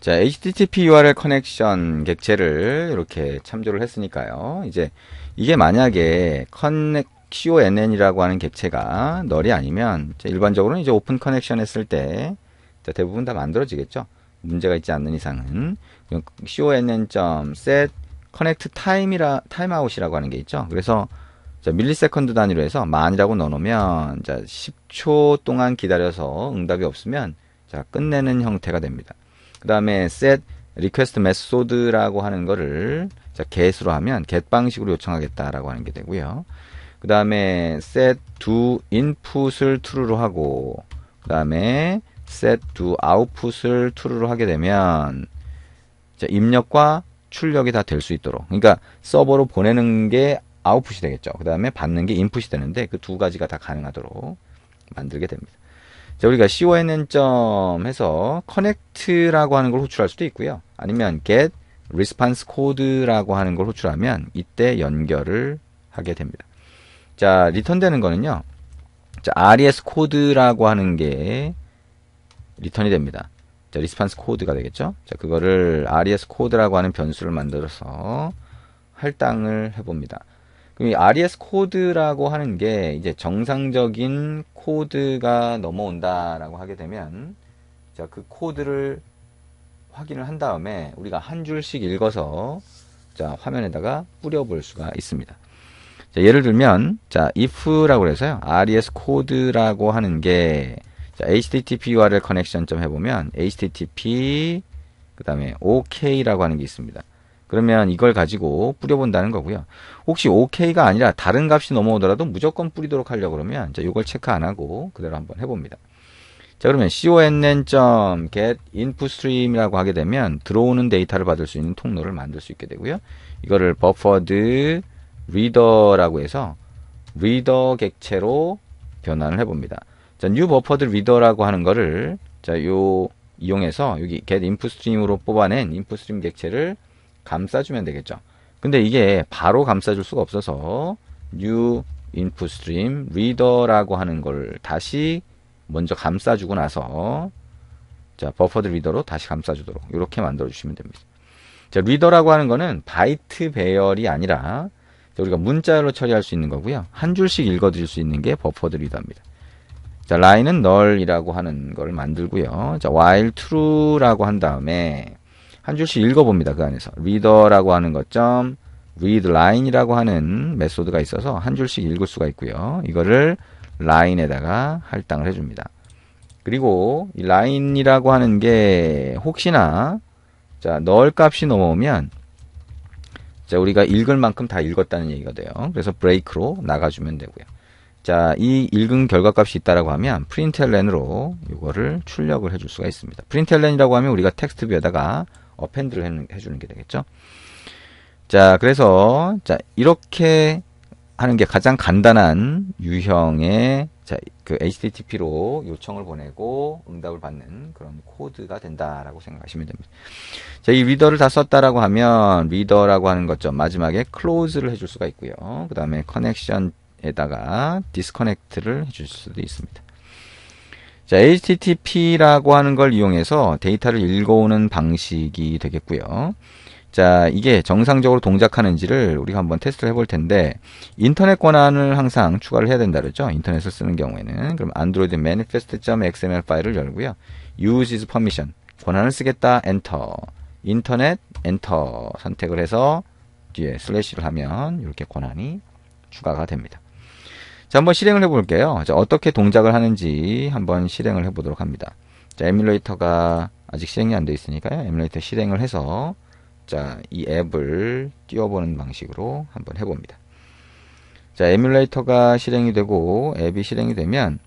자, HTTP URL 커넥션 객체를 이렇게 참조를 했으니까요. 이제 이게 만약에 커넥 CONN이라고 하는 객체가 널이 아니면 일반적으로는 이제 오픈 커넥션 했을 때 대부분 다 만들어지겠죠. 문제가 있지 않는 이상은 conn.set connect time이라 timeout이라고 하는 게 있죠. 그래서 자, 밀리세컨드 단위로 해서 만이라고 넣어놓으면 자, 10초 동안 기다려서 응답이 없으면 자, 끝내는 형태가 됩니다. 그 다음에 set request method라고 하는 거를 자, get으로 하면 get 방식으로 요청하겠다라고 하는 게 되고요. 그 다음에 set do input을 true로 하고 그 다음에 set do output을 true로 하게 되면 자, 입력과 출력이 다 될 수 있도록 그러니까 서버로 보내는 게 아웃풋이 되겠죠. 그 다음에 받는 게 인풋이 되는데 그 두 가지가 다 가능하도록 만들게 됩니다. 자, 우리가 conn 점 해서 connect라고 하는 걸 호출할 수도 있고요. 아니면 get response code라고 하는 걸 호출하면 이때 연결을 하게 됩니다. 자, 리턴되는 거는요. 자, res 코드라고 하는 게 리턴이 됩니다. 자, 리스판스 코드가 되겠죠. 자, 그거를 res 코드라고 하는 변수를 만들어서 할당을 해봅니다. 이 res 코드라고 하는 게 이제 정상적인 코드가 넘어온다라고 하게 되면 자, 그 코드를 확인을 한 다음에 우리가 한 줄씩 읽어서 자, 화면에다가 뿌려볼 수가 있습니다. 자, 예를 들면 자, if라고 해서요. res 코드라고 하는 게 자, http URL 커넥션 좀 해보면 http 그 다음에 ok라고 하는 게 있습니다. 그러면 이걸 가지고 뿌려본다는 거고요. 혹시 ok가 아니라 다른 값이 넘어오더라도 무조건 뿌리도록 하려고 그러면 자, 이걸 체크 안 하고 그대로 한번 해봅니다. 자, 그러면 conn.get inputstream이라고 하게 되면 들어오는 데이터를 받을 수 있는 통로를 만들 수 있게 되고요. 이거를 buffered reader라고 해서 reader 객체로 변환을 해봅니다. 자, new buffered reader라고 하는 거를 자, 요 이용해서 여기 get input stream으로 뽑아낸 input stream 객체를 감싸주면 되겠죠. 근데 이게 바로 감싸줄 수가 없어서 new input stream reader라고 하는 걸 다시 먼저 감싸주고 나서 자, 버퍼드 리더로 다시 감싸주도록 이렇게 만들어 주시면 됩니다. 자, 리더라고 하는 거는 바이트 배열이 아니라 우리가 문자로 처리할 수 있는 거고요. 한 줄씩 읽어 드릴 수 있는 게 버퍼드 리더입니다. 자, 라인은 널이라고 하는 걸 만들고요. 자, while true라고 한 다음에 한 줄씩 읽어봅니다. 그 안에서 reader라고 하는 것점 read line이라고 하는 메소드가 있어서 한 줄씩 읽을 수가 있고요. 이거를 라인에다가 할당을 해줍니다. 그리고 이 라인이라고 하는 게 혹시나 자, 널 값이 넘어오면 자, 우리가 읽을 만큼 다 읽었다는 얘기가 돼요. 그래서 브레이크로 나가주면 되고요. 자, 이 읽은 결과 값이 있다라고 하면 println으로 이거를 출력을 해줄 수가 있습니다. println이라고 하면 우리가 텍스트 뷰에다가 어펜드를 해주는 게 되겠죠. 자, 그래서 자 이렇게 하는 게 가장 간단한 유형의 자, 그 HTTP로 요청을 보내고 응답을 받는 그런 코드가 된다라고 생각하시면 됩니다. 자, 이 리더를 다 썼다라고 하면 리더라고 하는 것점 마지막에 close를 해줄 수가 있고요. 그 다음에 커넥션 에다가 디스커넥트를 해줄 수도 있습니다. 자, HTTP라고 하는 걸 이용해서 데이터를 읽어오는 방식이 되겠고요. 자, 이게 정상적으로 동작하는지를 우리가 한번 테스트를 해볼 텐데, 인터넷 권한을 항상 추가를 해야 된다 그랬죠? 인터넷을 쓰는 경우에는. 그럼 안드로이드 manifest.xml 파일을 열고요. use is permission. 권한을 쓰겠다, 엔터. 인터넷, 엔터 선택을 해서 뒤에 슬래시를 하면 이렇게 권한이 추가가 됩니다. 자, 한번 실행을 해볼게요. 자, 어떻게 동작을 하는지 한번 실행을 해보도록 합니다. 자, 에뮬레이터가 아직 실행이 안 되어 있으니까요. 에뮬레이터 실행을 해서 자, 이 앱을 띄워보는 방식으로 한번 해봅니다. 자, 에뮬레이터가 실행이 되고 앱이 실행이 되면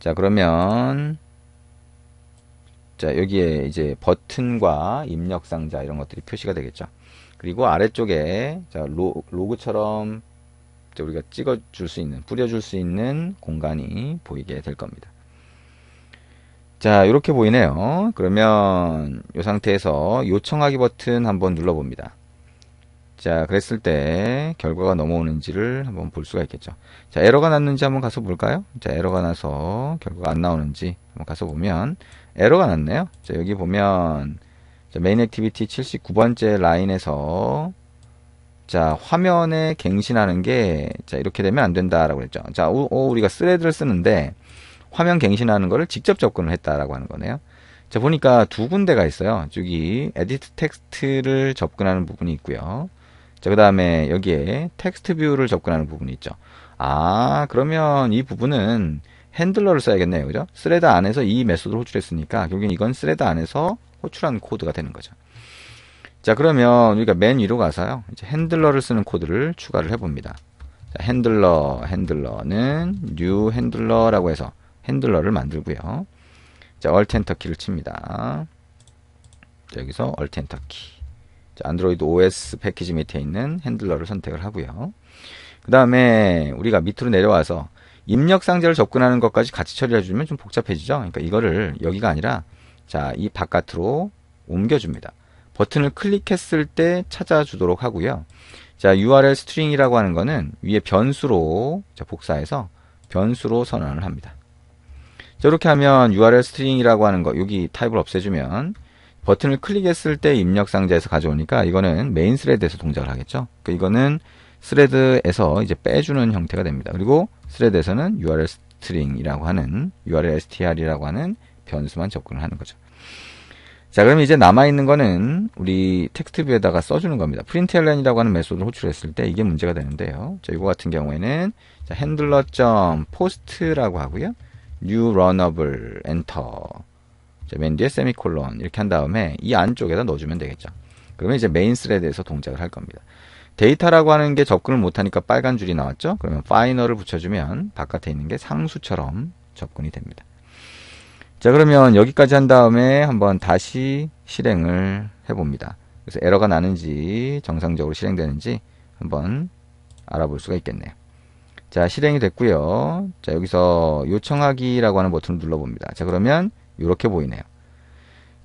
자, 그러면 자, 여기에 이제 버튼과 입력 상자 이런 것들이 표시가 되겠죠. 그리고 아래쪽에 자, 로, 로그처럼 우리가 찍어줄 수 있는, 뿌려줄 수 있는 공간이 보이게 될 겁니다. 자, 이렇게 보이네요. 그러면 이 상태에서 요청하기 버튼 한번 눌러봅니다. 자, 그랬을 때 결과가 넘어오는지를 한번 볼 수가 있겠죠. 자, 에러가 났는지 한번 가서 볼까요? 자, 에러가 나서 결과가 안 나오는지 한번 가서 보면 에러가 났네요. 자, 여기 보면 자, 메인 액티비티 79번째 라인에서 자, 화면에 갱신하는 게, 자, 이렇게 되면 안 된다라고 그랬죠. 자, 오, 오, 우리가 스레드를 쓰는데, 화면 갱신하는 거를 직접 접근을 했다라고 하는 거네요. 자, 보니까 두 군데가 있어요. 저기, 에디트 텍스트를 접근하는 부분이 있고요. 자, 그 다음에 여기에 텍스트 뷰를 접근하는 부분이 있죠. 아, 그러면 이 부분은 핸들러를 써야겠네요. 그죠? 스레드 안에서 이 메소드를 호출했으니까, 결국엔 이건 스레드 안에서 호출한 코드가 되는 거죠. 자, 그러면 우리가 맨 위로 가서요. 이제 핸들러를 쓰는 코드를 추가를 해봅니다. 자, 핸들러, 핸들러는 new 핸들러라고 해서 핸들러를 만들고요. 자, 엔터 키를 칩니다. 자, 여기서 얼트 엔터 키. 자, 안드로이드 OS 패키지 밑에 있는 핸들러를 선택을 하고요. 그 다음에 우리가 밑으로 내려와서 입력 상자를 접근하는 것까지 같이 처리해 주면 좀 복잡해지죠. 그러니까 이거를 여기가 아니라 자, 이 바깥으로 옮겨 줍니다. 버튼을 클릭했을 때 찾아주도록 하고요. 자, URL 스트링이라고 하는 거는 위에 변수로 자, 복사해서 변수로 선언을 합니다. 자, 이렇게 하면 URL 스트링이라고 하는 거 여기 타입을 없애주면 버튼을 클릭했을 때 입력 상자에서 가져오니까 이거는 메인 스레드에서 동작을 하겠죠. 그 이거는 스레드에서 이제 빼주는 형태가 됩니다. 그리고 스레드에서는 URL 스트링이라고 하는 URL str이라고 하는 변수만 접근을 하는 거죠. 자, 그럼 이제 남아있는 거는 우리 텍스트 뷰에다가 써주는 겁니다. printLN이라고 하는 메소드를 호출했을 때 이게 문제가 되는데요. 자, 이거 같은 경우에는 자, handler.post라고 하고요. runnable enter. 자, 맨 뒤에 세미콜론 이렇게 한 다음에 이 안쪽에다 넣어주면 되겠죠. 그러면 이제 메인 스레드에서 동작을 할 겁니다. 데이터라고 하는 게 접근을 못하니까 빨간 줄이 나왔죠. 그러면 파이널을 붙여주면 바깥에 있는 게 상수처럼 접근이 됩니다. 자 그러면 여기까지 한 다음에 한번 다시 실행을 해봅니다. 그래서 에러가 나는지 정상적으로 실행되는지 한번 알아볼 수가 있겠네요. 자 실행이 됐고요. 자 여기서 요청하기라고 하는 버튼을 눌러봅니다. 자 그러면 이렇게 보이네요.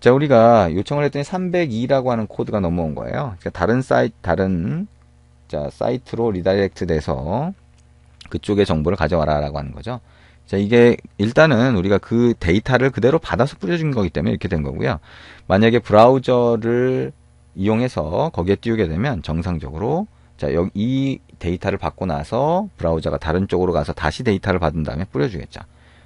자 우리가 요청을 했더니 302라고 하는 코드가 넘어온 거예요. 그러니까 다른 사이트 다른 자 사이트로 리다이렉트 돼서 그쪽의 정보를 가져와라라고 하는 거죠. 자, 이게 일단은 우리가 그 데이터를 그대로 받아서 뿌려준 거기 때문에 이렇게 된 거고요. 만약에 브라우저를 이용해서 거기에 띄우게 되면 정상적으로 자, 여기 이 데이터를 받고 나서 브라우저가 다른 쪽으로 가서 다시 데이터를 받은 다음에 뿌려주겠죠.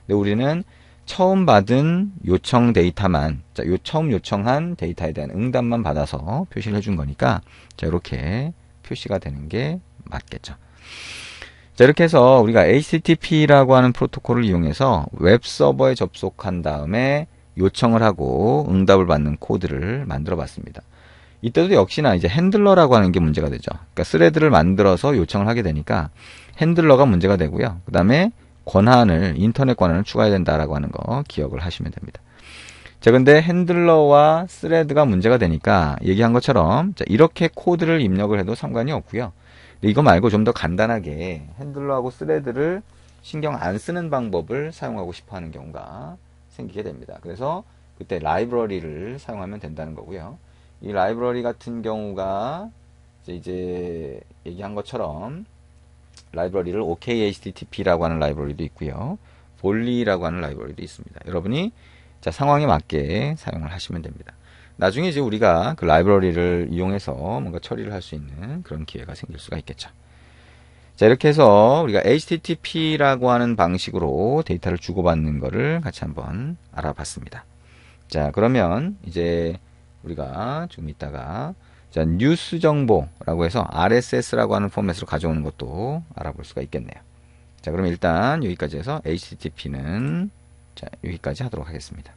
근데 우리는 처음 받은 요청 데이터만, 자, 요 처음 요청한 데이터에 대한 응답만 받아서 표시를 해준 거니까, 자, 이렇게 표시가 되는 게 맞겠죠. 자, 이렇게 해서 우리가 HTTP라고 하는 프로토콜을 이용해서 웹 서버에 접속한 다음에 요청을 하고 응답을 받는 코드를 만들어 봤습니다. 이때도 역시나 이제 핸들러라고 하는 게 문제가 되죠. 그러니까 스레드를 만들어서 요청을 하게 되니까 핸들러가 문제가 되고요. 그 다음에 권한을, 인터넷 권한을 추가해야 된다라고 하는 거 기억을 하시면 됩니다. 자, 근데 핸들러와 스레드가 문제가 되니까 얘기한 것처럼 자, 이렇게 코드를 입력을 해도 상관이 없고요. 이거 말고 좀 더 간단하게 핸들러하고 스레드를 신경 안 쓰는 방법을 사용하고 싶어 하는 경우가 생기게 됩니다. 그래서 그때 라이브러리를 사용하면 된다는 거고요. 이 라이브러리 같은 경우가 이제, 얘기한 것처럼 라이브러리를 OKHTTP라고 하는 라이브러리도 있고요. 볼리라고 하는 라이브러리도 있습니다. 여러분이 자, 상황에 맞게 사용을 하시면 됩니다. 나중에 이제 우리가 그 라이브러리를 이용해서 뭔가 처리를 할 수 있는 그런 기회가 생길 수가 있겠죠. 자, 이렇게 해서 우리가 HTTP라고 하는 방식으로 데이터를 주고받는 거를 같이 한번 알아봤습니다. 자, 그러면 이제 우리가 좀 이따가 자, 뉴스 정보라고 해서 RSS라고 하는 포맷으로 가져오는 것도 알아볼 수가 있겠네요. 자, 그럼 일단 여기까지 해서 HTTP는 자, 여기까지 하도록 하겠습니다.